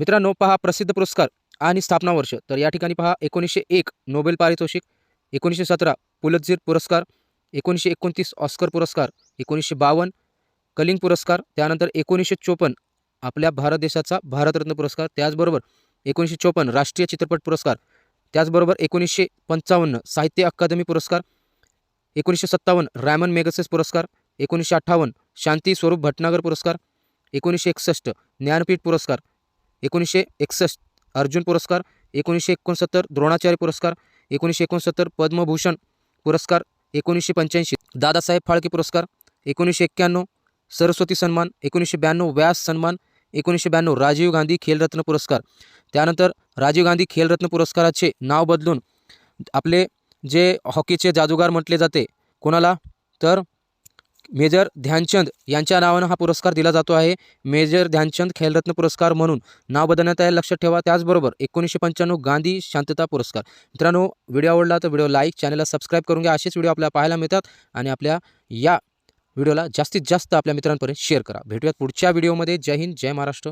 मित्रांनो पहा प्रसिद्ध पुरस्कार आणि स्थापना वर्ष. तर या ठिकाणी पहा एकोणीसशे एक नोबेल पारितोषिक एकोणीसशे सतरा पुलतझीर पुरस्कार एकोणीसशे एकोणतीस ऑस्कर पुरस्कार एकोणीसशे बावन्न कलिंग पुरस्कार त्यानंतर एकोणीसशे चोपन्न आपल्या भारत देशाचा भारतरत्न पुरस्कार त्याचबरोबर एकोणीसशे चोपन्न राष्ट्रीय चित्रपट पुरस्कार त्याचबरोबर एकोणीसशे पंचावन्न साहित्य अकादमी पुरस्कार एकोणीसशे सत्तावन्न रॅमन मेगसेस पुरस्कार एकोणीसशे अठ्ठावन्न शांती स्वरूप भटनागर पुरस्कार एकोणीसशे एकसष्ट ज्ञानपीठ पुरस्कार एकोणीसशे एकसष्ट अर्जुन पुरस्कार एकोणीसशे एकोणसत्तर द्रोणाचार्य पुरस्कार एकोणीसशे एकोणसत्तर पद्मभूषण पुरस्कार एकोणीसशे पंच्याऐंशी दादासाहेब फाळके पुरस्कार एकोणीसशे एक्क्याण्णव सरस्वती सन्मान एकोणीसशे ब्याण्णव व्यास सन्मान एकोणीसशे ब्याण्णव राजीव गांधी खेलरत्न पुरस्कार. त्यानंतर राजीव गांधी खेलरत्न पुरस्काराचे नाव बदलून आपले जे हॉकीचे जादूगार म्हटले जाते कोणाला? तर मेजर ध्यानचंद यांच्या नावानं हा पुरस्कार दिला जातो आहे. मेजर ध्यानचंद खेलरत्न पुरस्कार म्हणून नाव बदलण्यात आहे लक्षात ठेवा. त्याचबरोबर एकोणीसशे पंच्याण्णव गांधी शांतता पुरस्कार. मित्रांनो व्हिडिओ आवडला तर व्हिडिओ लाईक चॅनलला सबस्क्राईब करून घ्या. असेच व्हिडिओ आपल्याला पाहायला मिळतात आणि आपल्या या व्हिडिओला जास्तीत जास्त आपल्या मित्रांपर्यंत शेअर करा. भेटूयात पुढच्या व्हिडिओमध्ये. जय हिंद जय महाराष्ट्र.